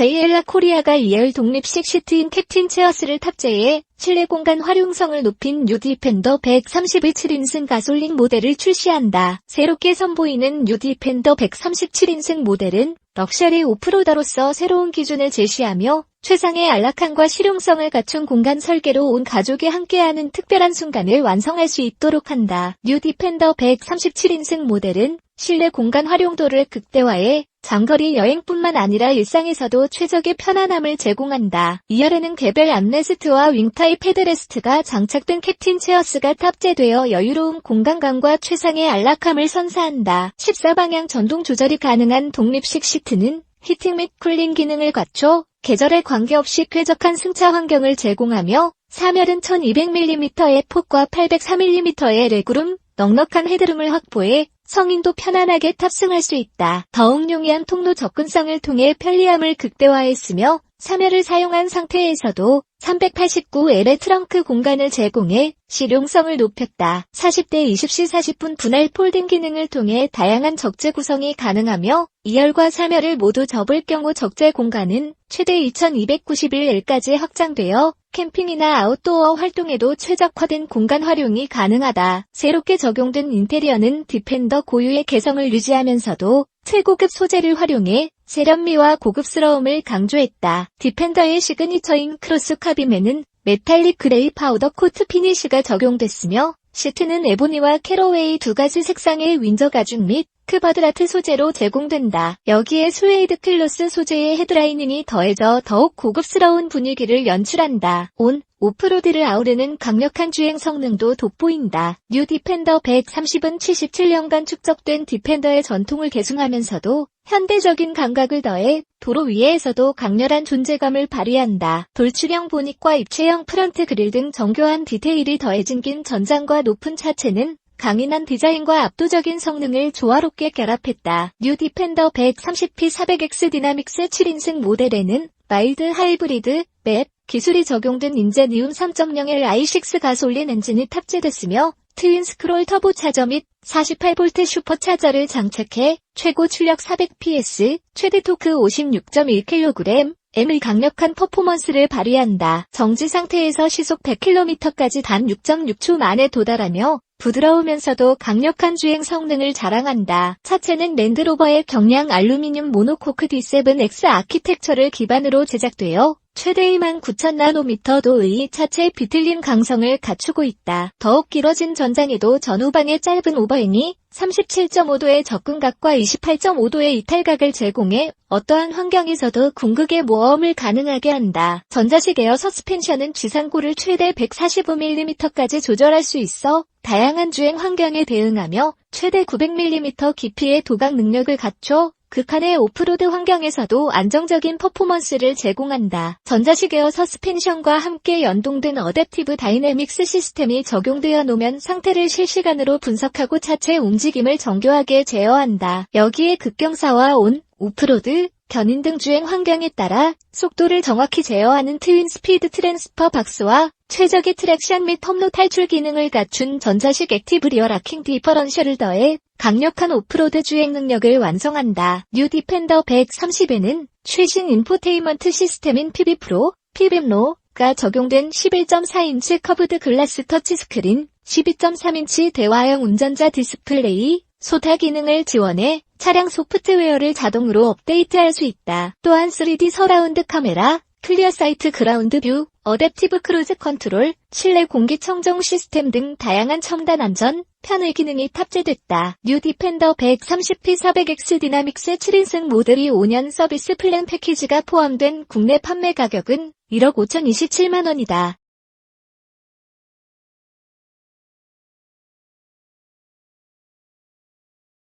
JL라 코리아가 2열 독립식 시트인 캡틴 체어스를 탑재해 실내 공간 활용성을 높인 뉴 디펜더 130의 7인승 가솔린 모델을 출시한다. 새롭게 선보이는 뉴 디펜더 137인승 모델은 럭셔리 오프로더로서 새로운 기준을 제시하며 최상의 안락함과 실용성을 갖춘 공간 설계로 온 가족이 함께하는 특별한 순간을 완성할 수 있도록 한다. 뉴 디펜더 137인승 모델은 실내 공간 활용도를 극대화해 장거리 여행뿐만 아니라 일상에서도 최적의 편안함을 제공한다. 2열에는 개별 암레스트와 윙타입 헤드레스트가 장착된 캡틴 체어스가 탑재되어 여유로운 공간감과 최상의 안락함을 선사한다. 14방향 전동 조절이 가능한 독립식 시트는 히팅 및 쿨링 기능을 갖춰 계절에 관계없이 쾌적한 승차 환경을 제공하며 3열은 1200mm의 폭과 803mm의 레그룸, 넉넉한 헤드룸을 확보해 성인도 편안하게 탑승할 수 있다. 더욱 용이한 통로 접근성을 통해 편리함을 극대화했으며 3열을 사용한 상태에서도 389L의 트렁크 공간을 제공해 실용성을 높였다. 40대 20시 40분 분할 폴딩 기능을 통해 다양한 적재 구성이 가능하며 2열과 3열을 모두 접을 경우 적재 공간은 최대 2291L까지 확장되어 캠핑이나 아웃도어 활동에도 최적화된 공간 활용이 가능하다. 새롭게 적용된 인테리어는 디펜더 고유의 개성을 유지하면서도 최고급 소재를 활용해 세련미와 고급스러움을 강조했다. 디펜더의 시그니처인 크로스 카빔에는 메탈릭 그레이 파우더 코트 피니쉬가 적용됐으며 시트는 에보니와 캐로웨이 두 가지 색상의 윈저 가죽 및 크바드라트 소재로 제공된다. 여기에 스웨이드 클로스 소재의 헤드라이닝이 더해져 더욱 고급스러운 분위기를 연출한다. 온, 오프로드를 아우르는 강력한 주행 성능도 돋보인다. 뉴 디펜더 130은 77년간 축적된 디펜더의 전통을 계승하면서도 현대적인 감각을 더해 도로 위에서도 강렬한 존재감을 발휘한다. 돌출형 보닉과 입체형 프런트 그릴 등 정교한 디테일이 더해진 긴 전장과 높은 차체는 강인한 디자인과 압도적인 성능을 조화롭게 결합했다. 뉴 디펜더 130P 400X 디나믹스 7인승 모델에는 마일드 하이브리드, 맵, 기술이 적용된 인제니움 3.0L i6 가솔린 엔진이 탑재됐으며 트윈 스크롤 터보 차저 및 48V 슈퍼 차저를 장착해 최고 출력 400PS, 최대 토크 56.1kg, M의 강력한 퍼포먼스를 발휘한다. 정지 상태에서 시속 100km까지 단 6.6초 만에 도달하며 부드러우면서도 강력한 주행 성능을 자랑한다. 차체는 랜드로버의 경량 알루미늄 모노코크 D7X 아키텍처를 기반으로 제작되어 최대 29,000나노미터도의 차체 비틀림 강성을 갖추고 있다. 더욱 길어진 전장에도 전후방의 짧은 오버행이 37.5도의 접근각과 28.5도의 이탈각을 제공해 어떠한 환경에서도 궁극의 모험을 가능하게 한다. 전자식 에어 서스펜션은 지상고를 최대 145mm까지 조절할 수 있어 다양한 주행 환경에 대응하며 최대 900mm 깊이의 도각 능력을 갖춰 극한의 오프로드 환경에서도 안정적인 퍼포먼스를 제공한다. 전자식 에어 서스펜션과 함께 연동된 어댑티브 다이내믹스 시스템이 적용되어 놓으면 상태를 실시간으로 분석하고 차체 움직임을 정교하게 제어한다. 여기에 급경사와 온, 오프로드, 견인 등 주행 환경에 따라 속도를 정확히 제어하는 트윈 스피드 트랜스퍼 박스와 최적의 트랙션 및 텀로 탈출 기능을 갖춘 전자식 액티브 리어 락킹 디퍼런셜을 더해 강력한 오프로드 주행 능력을 완성한다. 뉴 디펜더 130에는 최신 인포테인먼트 시스템인 PB 프로, PBM로가 적용된 11.4인치 커브드 글라스 터치 스크린, 12.3인치 대화형 운전자 디스플레이, 소타 기능을 지원해 차량 소프트웨어를 자동으로 업데이트할 수 있다. 또한 3D 서라운드 카메라, 클리어 사이트 그라운드 뷰, 어댑티브 크루즈 컨트롤, 실내 공기 청정 시스템 등 다양한 첨단 안전, 편의 기능이 탑재됐다. 뉴 디펜더 130P 400X 디나믹스 7인승 모델이 5년 서비스 플랜 패키지가 포함된 국내 판매 가격은 1억 5,027만 원이다.